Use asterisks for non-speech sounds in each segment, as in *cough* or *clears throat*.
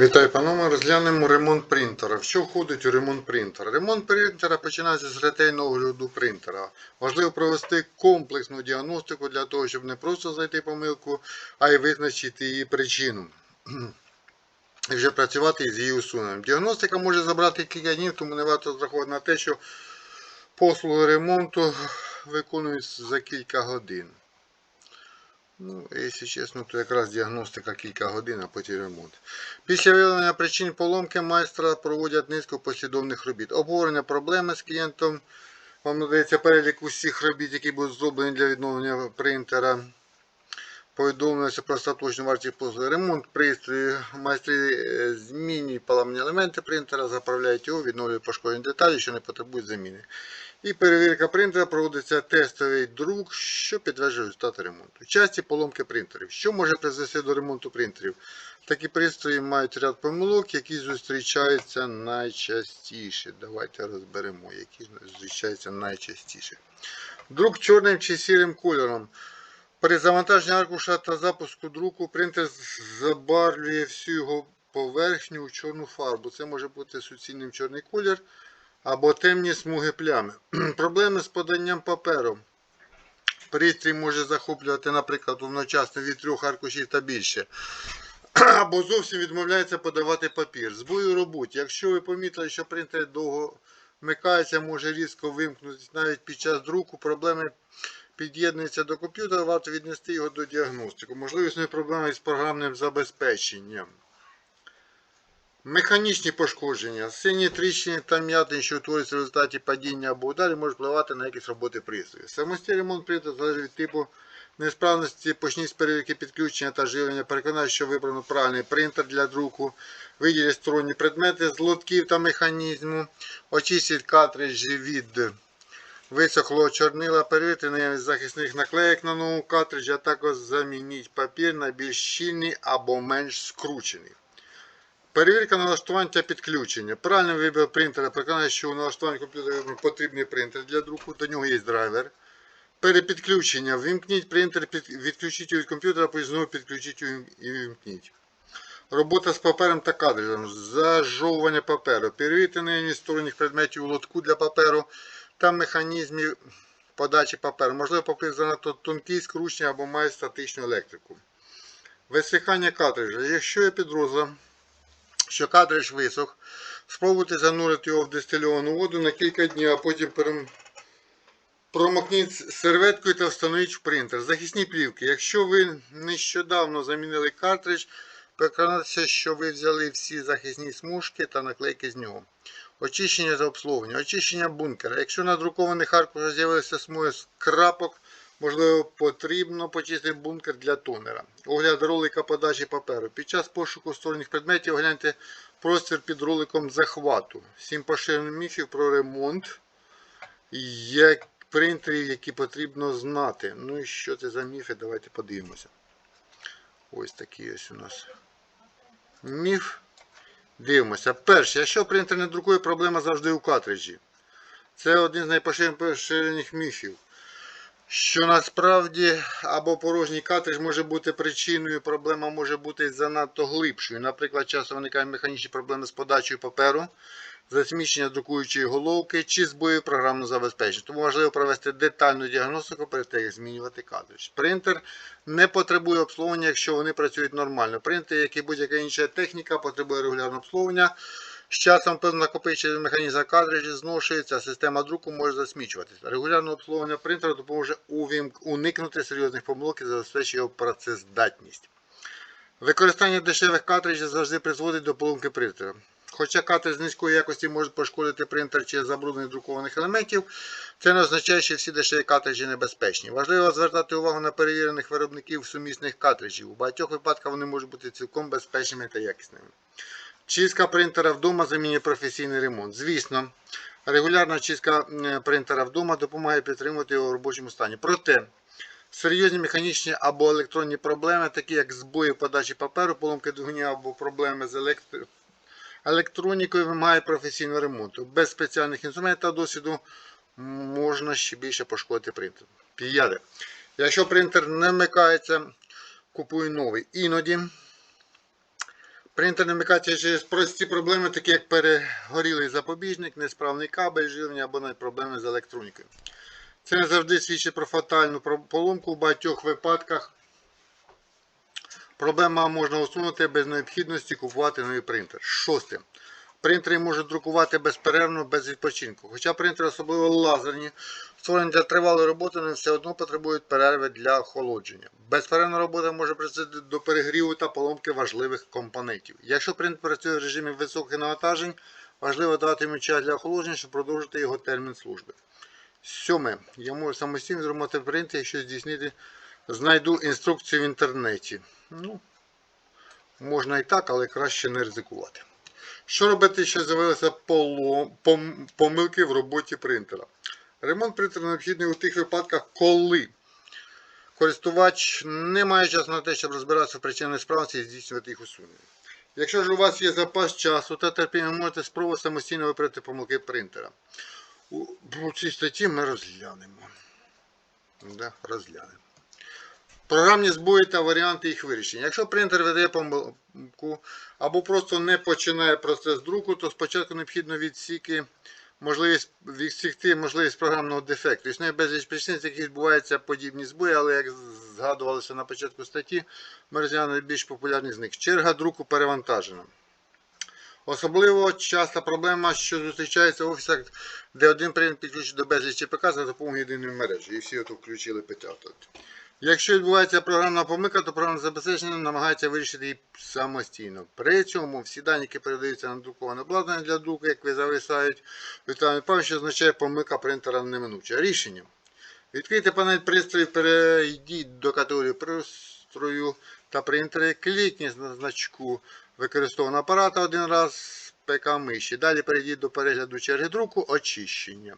Вітаю, панове. Розглянемо ремонт принтера. Що входить у ремонт принтера? Ремонт принтера починається з ретельного огляду принтера. Важливо провести комплексну діагностику для того, щоб не просто знайти помилку, а й визначити її причину. *clears throat* І вже працювати з її усуненням. Діагностика може забрати кілька днів, тому не варто зраховувати на те, що послуги ремонту виконуються за кілька годин. Ну, якщо чесно, то якраз діагностика кілька годин, а потім ремонт. Після виявлення причин поломки майстра проводять низку послідовних робіт. Обговорення проблеми з клієнтом. Вам надається перелік усіх робіт, які будуть зроблені для відновлення принтера. Повідомлюється про остаточну вартість послуги. Ремонт пристрою. Майстри е, змінюють поламані елементи принтера, заправляють його, відновлюють пошкоджені деталі, що не потребують заміни. І перевірка принтера проводиться тестовий друк, що підтверджує результати ремонту. Часті поломки принтерів. Що може призвести до ремонту принтерів? Такі пристрої мають ряд помилок, які зустрічаються найчастіше. Давайте розберемо, які зустрічаються найчастіше. Друк чорним чи сірим кольором. При завантаженні аркуша та запуску друку принтер забарвлює всю його поверхню у чорну фарбу. Це може бути суцільним чорний колір або темні смуги плями. *clears throat* Проблеми з поданням паперу. Пристрій може захоплювати, наприклад, одночасно від трьох аркушів та більше. *clears throat* Або зовсім відмовляється подавати папір. Збої у роботі. Якщо ви помітили, що принтер довго вмикається, може різко вимкнутися навіть під час друку, проблеми під'єднуються до комп'ютера, варто віднести його до діагностику. Можливо, існує проблеми з програмним забезпеченням. Механічні пошкодження. Сині тріщини та м'ятини, що утворюються в результаті падіння або ударів, можуть впливати на якість роботи пристрою. Самостійний ремонт принтера залежить від типу несправності, почніть з перевірки підключення та живлення. Переконайте, що вибрано правильний принтер для друку. Виділіть сторонні предмети з лотків та механізму. Очистіть картриджі від висохлого чорнила, перевірте наявність захисних наклеїк на новому картриджі, а також замініть папір на більш щільний або менш скручений. Перевірка налаштувань та підключення. Правильний вибір принтера переконає, що у налаштуванні комп'ютера потрібний принтер для друку, до нього є драйвер. Перепідключення. Вимкніть принтер, відключіть від комп'ютера, потім знову підключіть і вимкніть. Робота з папером та картриджем. Зажовування паперу. Перевірте наявність сторонніх предметів у лотку для паперу та механізмів подачі паперу. Можливо, папір занадто тонкий, скручений або має статичну електрику. Висихання картриджа. Якщо є підозра, що картридж висох, спробуйте занурити його в дистильовану воду на кілька днів, а потім перем- промокніть серветкою та встановіть в принтер. Захисні плівки. Якщо ви нещодавно замінили картридж, переконайтеся, що ви взяли всі захисні смужки та наклейки з нього. Очищення та обслуговування. Очищення бункера. Якщо на друкованих аркушах з'явилися смуги з крапок, можливо, потрібно почистити бункер для тонера. Огляд ролика подачі паперу. Під час пошуку сторонніх предметів огляньте простір під роликом захвату. Сім поширених міфів про ремонт як принтерів, які потрібно знати. Ну і що це за міфи? Давайте подивимося. Ось такий ось у нас міф. Дивимося. Перше, якщо принтер не друкує, проблема завжди у картриджі. Це один з найпоширених міфів. Що насправді або порожній картридж може бути причиною, проблема може бути занадто глибшою. Наприклад, часто виникають механічні проблеми з подачею паперу, засмічення друкуючої головки чи збої програмного забезпечення. Тому важливо провести детальну діагностику перед тим, як змінювати картридж. Принтер не потребує обслуговування, якщо вони працюють нормально. Принтер, як і будь-яка інша техніка, потребує регулярного обслуговування. З часом певно накопичений механізм картриджі зношується, система друку може засмічуватися. Регулярне обслуговування принтера допоможе уникнути серйозних помилок і забезпечить його працездатність. Використання дешевих картриджів завжди призводить до поломки принтера. Хоча картридж з низької якості може пошкодити принтер через забруднення друкованих елементів, це не означає, що всі дешеві картриджі небезпечні. Важливо звертати увагу на перевірених виробників сумісних картриджів. У багатьох випадках вони можуть бути цілком безпечними та якісними. Чистка принтера вдома замінює професійний ремонт. Звісно, регулярна чистка принтера вдома допомагає підтримувати його в робочому стані. Проте, серйозні механічні або електронні проблеми, такі як збої в подачі паперу, поломки двигунів або проблеми з електро... електронікою, вимагають професійного ремонту. Без спеціальних інструментів та досвіду можна ще більше пошкодити принтер. П'яте. Якщо принтер не вмикається, купуй новий. Іноді Принтер не вмикається через прості проблеми, такі як перегорілий запобіжник, несправний кабель, живлення або навіть проблеми з електронікою. Це не завжди свідчить про фатальну поломку в багатьох випадках. Проблема можна усунути без необхідності купувати новий принтер. Шосте. Принтери можуть друкувати безперервно, без відпочинку. Хоча принтери, особливо лазерні, створені для тривалої роботи, вони все одно потребують перерви для охолодження. Безперервна робота може призвести до перегріву та поломки важливих компонентів. Якщо принтер працює в режимі високих навантажень, важливо дати йому час для охолодження, щоб продовжити його термін служби. Сьоме. Я можу самостійно зробити принтер, якщо здійснити, знайду інструкцію в інтернеті. Ну, можна і так, але краще не ризикувати. Що робити, якщо з'явилися помилки в роботі принтера? Ремонт принтера необхідний у тих випадках, коли користувач не має часу на те, щоб розбиратися в причинах несправності і здійснювати їх усунення. Якщо ж у вас є запас часу та терпіння, можете спробувати самостійно виправити помилки принтера. У цій статті ми розглянемо. Да, розглянемо. Програмні збої та варіанти їх вирішення. Якщо принтер видає помилку або просто не починає процес друку, то спочатку необхідно відсіки можливість відсікти можливість програмного дефекту. Існує безліч причин, з яких відбуваються подібні збої, але як згадувалося на початку статті, ми розглянули більш популярні з них. Черга друку перевантажена. Особливо часта проблема, що зустрічається в офісах, де один принтер підключений до безлічі ПК за допомогою єдиної мережі. І всі ото включили ПТА. Якщо відбувається програмна помилка, то програмне забезпечення намагається вирішити її самостійно. При цьому всі дані, які передаються на друковане обладнання для друку, як ви зависають, пам'ять, що означає помилка принтера неминуча. Рішення. Відкрийте панель пристроїв, перейдіть до категорії пристрою та принтери, клікніть на значку використовуваного апарата один раз ПК миші. Далі перейдіть до перегляду черги друку, очищення.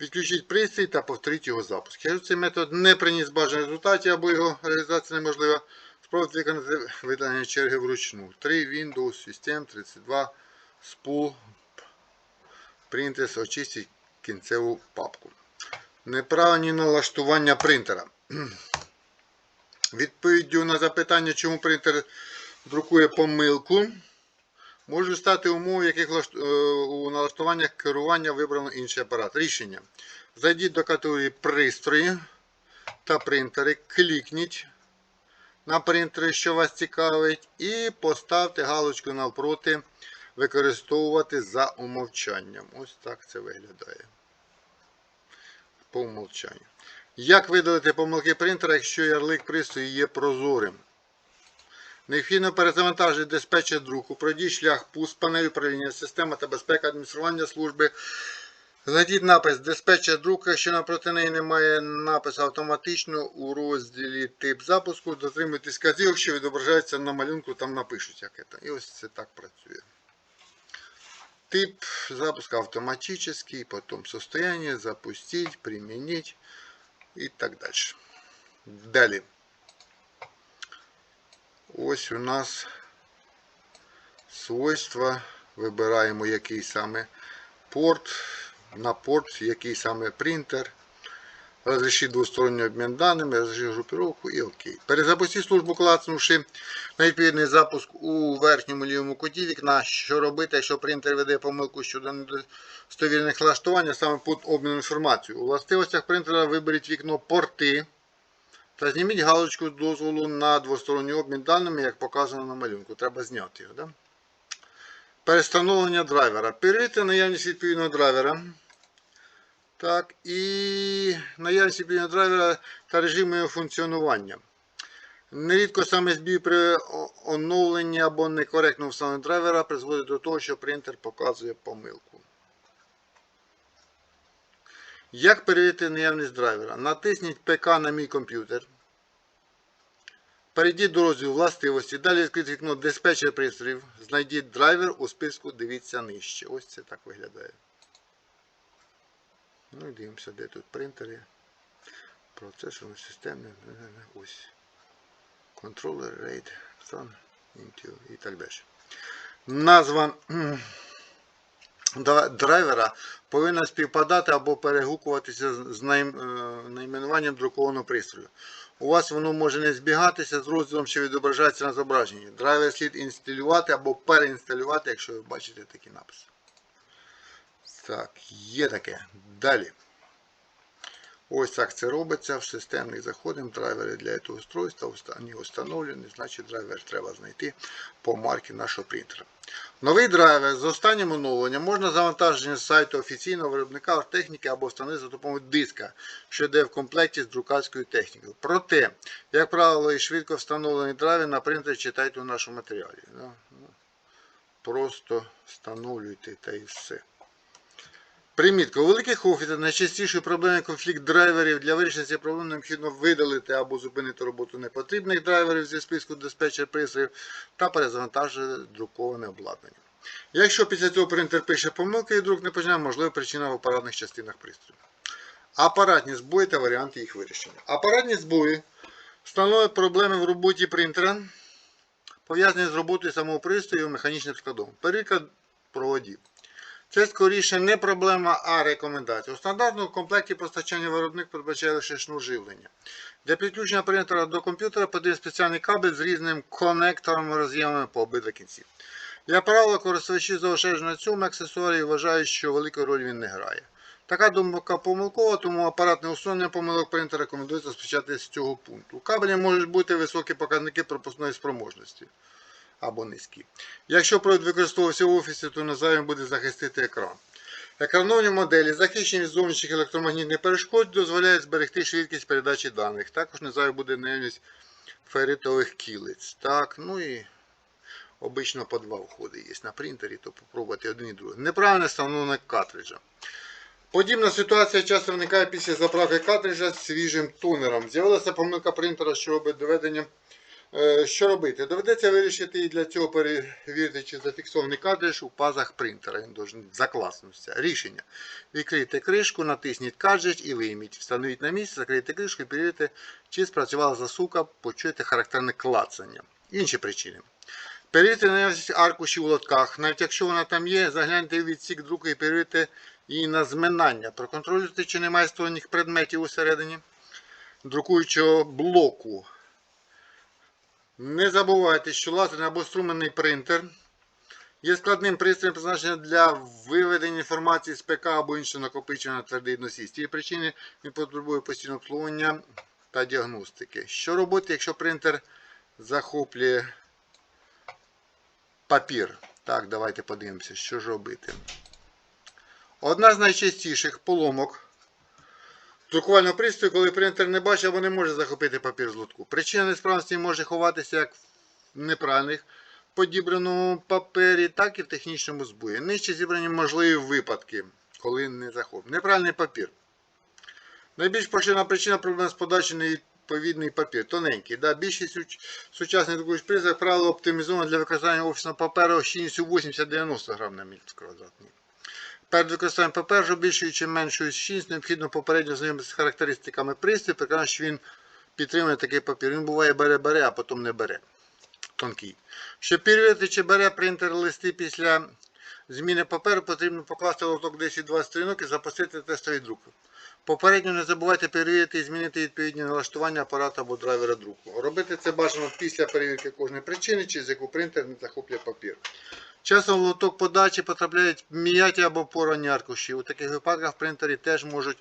Відключіть пристрій та повторіть його запуск. Якщо цей метод не приніс бажаних результатів або його реалізація неможлива, спробуйте виконати видалення черги вручну. 3 Windows System 32 Spool Printers очистіть кінцеву папку. Неправильні налаштування принтера. Відповіддю на запитання, чому принтер друкує помилку, можуть стати умови, в яких е, у налаштуваннях керування вибрано інший апарат. Рішення. Зайдіть до категорії пристрої та принтери, клікніть на принтери, що вас цікавить, і поставте галочку навпроти використовувати за умовчанням. Ось так це виглядає. По умовчанню. Як видалити помилки принтера, якщо ярлик пристрою є прозорим? Необхідно перезавантажити диспетчер друку, пройдіть шлях пуск панелі управління, система та безпека адміністрування служби. Знайдіть напис диспетчер друку, якщо напроти неї немає напису автоматично у розділі тип запуску, дотримуйтесь вказівок, що відображаються на малюнку, там напишуть, як це. І ось це так працює. Тип запуска автоматический, потом состояние, запустить, применить і так далі. Далі. Ось у нас свойства. Вибираємо який саме порт, на порт, який саме принтер. Разрешить двосторонній обмін даними, разрешить групіровку і ОК. Перезапустіть службу, клацнувши на відповідний запуск у верхньому лівому куті вікна. Що робити, якщо принтер веде помилку щодо недостовірних налаштувань, а саме пункт обміну інформацією. У властивостях принтера виберіть вікно порти та зніміть галочку дозволу на двосторонній обмін даними, як показано на малюнку. Треба зняти його. Да? Перестановлення драйвера. Перевірте наявність відповідного драйвера. Так, і наявність відповідного драйвера та режиму його функціонування. Нерідко саме збій при оновленні або некоректному встановленні драйвера призводить до того, що принтер показує помилку. Як перевірити наявність драйвера? Натисніть ПК на мій комп'ютер. Перейдіть до розділу властивості. Далі відкрити вікно диспетчер пристроїв. Знайдіть драйвер у списку, дивіться нижче. Ось це так виглядає. Ну і дивимося, де тут принтери. Процесорні системи. Ось. Контролер, RAID, Sun, Intel і так далі. Назва драйвера повинна співпадати або перегукуватися з е, найменуванням друкованого пристрою. У вас воно може не збігатися з розділом, що відображається на зображенні. Драйвер слід інсталювати або переінсталювати, якщо ви бачите такі написи. Так, є таке. Далі. Ось так це робиться. В системний заходимо. Драйвери для цього устройства вони встановлені, значить драйвер треба знайти по марці нашого принтера. Новий драйвер з останнім оновленням можна завантажити з сайту офіційного виробника техніки або встановити за допомогою диска, що йде в комплекті з друкарською технікою. Проте, як правило, і швидко встановлений драйвер на принтері читайте у нашому матеріалі. Ну, Просто встановлюйте та і все. Примітка. У великих офісах найчастішою проблемою конфлікт драйверів. Для вирішення цієї проблеми необхідно видалити або зупинити роботу непотрібних драйверів зі списку диспетчер пристроїв та перезавантажити друковане обладнання. Якщо після цього принтер пише помилки і друк не починає, можливо причина в апаратних частинах пристрою. Апаратні збої та варіанти їх вирішення. Апаратні збої становлять проблеми в роботі принтера, пов'язані з роботою самого пристрою і механічним складом. Перевірка проводів. Це скоріше не проблема, а рекомендація. У стандартному комплекті постачання виробник передбачає лише шнур живлення. Для підключення принтера до комп'ютера потрібен спеціальний кабель з різним конектором роз'ємами по обидва кінці. Як правило, користувачі заощаджують на цьому аксесуарі і вважають, що великої ролі він не грає. Така думка помилкова, тому апаратне усунення помилок принтера рекомендується розпочати з цього пункту. У кабелі можуть бути високі показники пропускної спроможності або низькі. Якщо провід використовувався в офісі, то назайм буде захистити екран. Екрановані моделі, захищені від зовнішніх електромагнітних перешкод, дозволяють зберегти швидкість передачі даних. Також незайм буде наявність ферритових кілиць. Так, ну і обично по два входи є на принтері, то попробувати один і другий. Неправильне встановлення картриджа. Подібна ситуація часто виникає після заправки картриджа свіжим тонером. З'явилася помилка принтера, що робить доведення Що робити? Доведеться вирішити і для цього перевірити, чи зафіксований картридж у пазах принтера. Він должен закласнутися. Рішення. Відкрийте кришку, натисніть картридж і вийміть. Встановіть на місце, закрийте кришку і перевірте, чи спрацювала засука, почуєте характерне клацання. Інші причини. Перевірте наявність аркушів у лотках. Навіть якщо вона там є, загляньте в відсік друку і перевірте її на зминання. Проконтролюйте, чи немає сторонніх предметів усередині друкуючого блоку. Не забувайте, що лазерний або струменний принтер є складним пристроєм призначеним для виведення інформації з ПК або іншого накопичення на твердий носій. З цієї причини він потребує постійного обслуговування та діагностики. Що робити, якщо принтер захоплює папір? Так, давайте подивимося, що ж робити. Одна з найчастіших поломок друкувального пристрою, коли принтер не бачить або не може захопити папір з лотку. Причина несправності може ховатися як в неправильних подібраному папері, так і в технічному збої. Нижче зібрані можливі випадки, коли не захоплює. Неправильний папір. Найбільш поширена причина проблем з подачі невідповідний папір. Тоненький. Да, більшість сучасних друкуючих пристроїв, як правило, оптимізовано для використання офісного паперу щільністю 80-90 грам на міль квадратний. Перед використанням паперу більшою чи меншою 6, необхідно попередньо знайомитися з характеристиками пристрою, переконати, що він підтримує такий папір. Він буває бере-бере, а потім не бере. Тонкий. Щоб перевірити, чи бере принтер листи після зміни паперу, потрібно покласти лоток 10-20 сторінок і запустити тестовий друк. Попередньо не забувайте перевірити і змінити відповідні налаштування апарату або драйвера друку. Робити це бажано після перевірки кожної причини, через яку принтер не захоплює папір. Часом в лоток подачі потрапляють м'яті або порані аркуші. У таких випадках в принтері теж можуть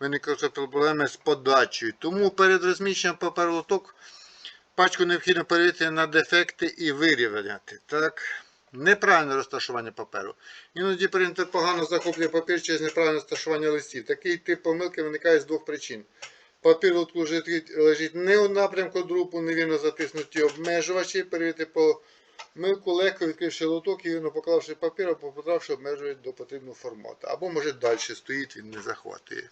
виникати проблеми з подачею. Тому перед розміщенням паперу лоток пачку необхідно перевірити на дефекти і вирівняти. Так, неправильне розташування паперу. Іноді принтер погано захоплює папір через неправильне розташування листів. Такий тип помилки виникає з двох причин. Папір лежить, лежить не у напрямку друку, невірно затиснуті обмежувачі. Перевірити по Милку легко відкривши лоток і вірно поклавши папір, або подавши обмежують до потрібного формату. Або може далі стоїть, він не захватує.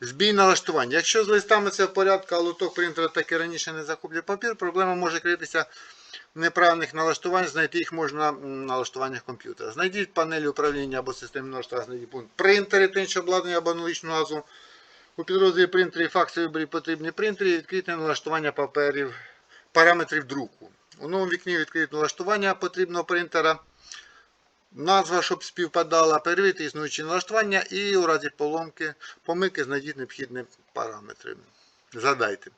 Збій налаштування. Якщо з листами це в порядку, а лоток принтера так і раніше не захоплює папір, проблема може критися неправильних налаштувань, знайти їх можна в налаштуваннях комп'ютера. Знайдіть панелі управління або системи налаштування, знайдіть пункт принтери та інше обладнання або аналогічну назву. У підрозділі принтері факси виберіть потрібні принтери і відкрити налаштування паперів, параметрів друку. У новому вікні відкрити налаштування потрібного принтера. Назва, щоб співпадала, перевірити існуючі налаштування і у разі поломки, помилки знайдіть необхідні параметри. Згадайте.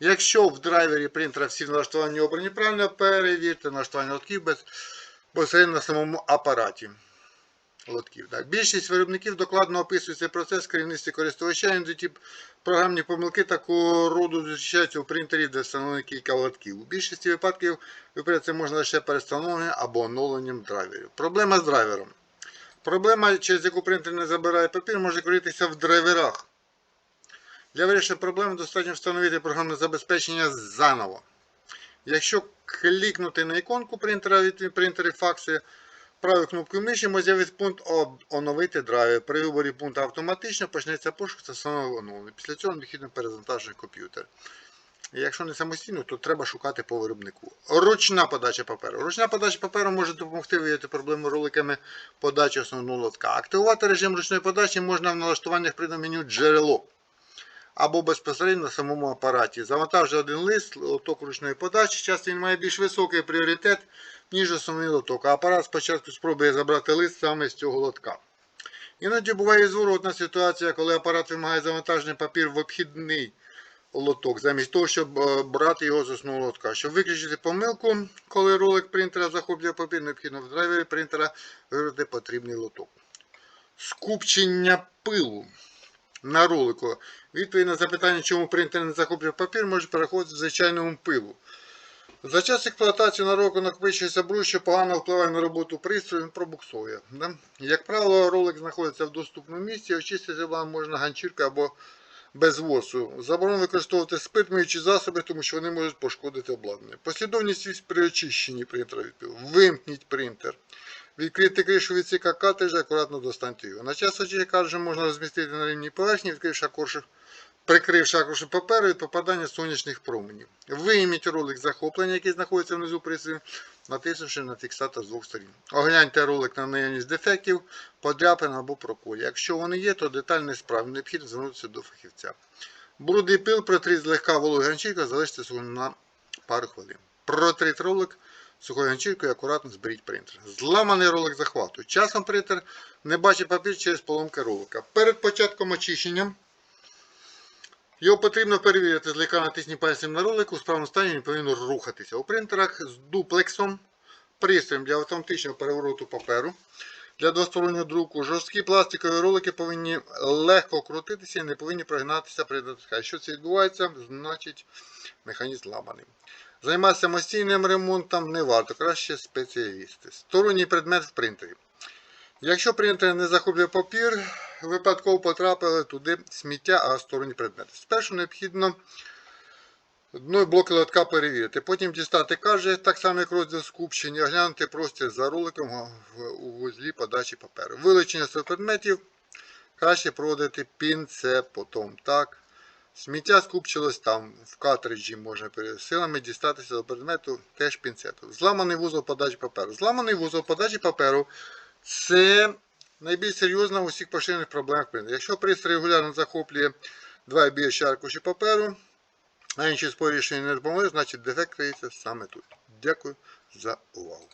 Якщо в драйвері принтера всі налаштування обрані правильно, перевірте налаштування лотків безпосередньо на самому апараті. Лотків. Так. Більшість виробників докладно описує цей процес керівництві користувача, іноді програмні помилки такого роду зустрічаються у принтері, де встановлено кілька лотків. У більшості випадків виправити можна лише перестановленням або оновленням драйверів. Проблема з драйвером. Проблема, через яку принтер не забирає папір, може критися в драйверах. Для вирішення проблеми достатньо встановити програмне забезпечення заново. Якщо клікнути на іконку принтера від принтери факси, правою кнопкою миші може з'явитися пункт «Об- Оновити драйвер. При виборі пункту автоматично почнеться пошук та оновлення. Після цього необхідно перезавантажити комп'ютер. Якщо не самостійно, то треба шукати по виробнику. Ручна подача паперу. Ручна подача паперу може допомогти виявити проблему роликами подачі основного лотка. Активувати режим ручної подачі можна в налаштуваннях при меню джерело або безпосередньо на самому апараті. Завантажує один лист, лоток ручної подачі. Часто він має більш високий пріоритет, ніж основний лоток. А апарат спочатку спробує забрати лист саме з цього лотка. Іноді буває зворотна ситуація, коли апарат вимагає завантаження папір в обхідний лоток, замість того, щоб е, брати його з основного лотка. Щоб виключити помилку, коли ролик принтера захоплює папір, необхідно в драйвері принтера вибрати потрібний лоток. Скупчення пилу на ролику. Відповідь на запитання, чому принтер не захоплює папір, може переходити в звичайному пилу. За час експлуатації на року накопичується бруд, що погано впливає на роботу пристрою, він пробуксує. Да? Як правило, ролик знаходиться в доступному місці, очистити вам можна ганчіркою або без восу. Заборонено використовувати спирт, миючі засоби, тому що вони можуть пошкодити обладнання. Послідовність при очищенні принтера від пилу. Вимкніть принтер. Відкрити кришу відсіка картриджа, акуратно достаньте його. На час очі картриджа можна розмістити на рівній поверхні, відкривши акоршик, прикривши акоршик паперу від попадання сонячних променів. Вийміть ролик захоплення, який знаходиться внизу пристрою, натиснувши на фіксатор з двох сторін. Огляньте ролик на наявність дефектів, подряпин або проколів. Якщо вони є, то деталь не справді, необхідно звернутися до фахівця. Бруд і пил протріть злегка вологою ганчіркою, залиште сухим на пару хвилин. Протріть ролик сухою ганчіркою акуратно зберіть принтер. Зламаний ролик захвату. Часом принтер не бачить папір через поломки ролика. Перед початком очищення його потрібно перевірити. Злегка натисні пальцем на ролик, у справному стані він повинен рухатися. У принтерах з дуплексом, пристроєм для автоматичного перевороту паперу. Для двостороннього друку жорсткі пластикові ролики повинні легко крутитися і не повинні прогинатися при дотисканні. Якщо це відбувається, значить механізм ламаний. Займатися самостійним ремонтом не варто, краще спеціалісти. Сторонній предмет в принтері. Якщо принтер не захоплює папір, випадково потрапили туди сміття, а сторонні предмети. Спершу необхідно дно блоки лотка перевірити. Потім дістати каже, так само як розділ скупчення, оглянути простір за роликом у вузлі подачі паперу. Вилучення цих предметів краще проводити пінцепотом. Так. Сміття скупчилось там, в картриджі можна силами дістатися до предмету теж пінцетом. Зламаний вузол подачі паперу. Зламаний вузол подачі паперу це найбільш серйозна у всіх поширених проблемах принтера. Якщо пристрій регулярно захоплює два і більше аркуші паперу, а інші спорішення не допомогли, значить дефект криється саме тут. Дякую за увагу.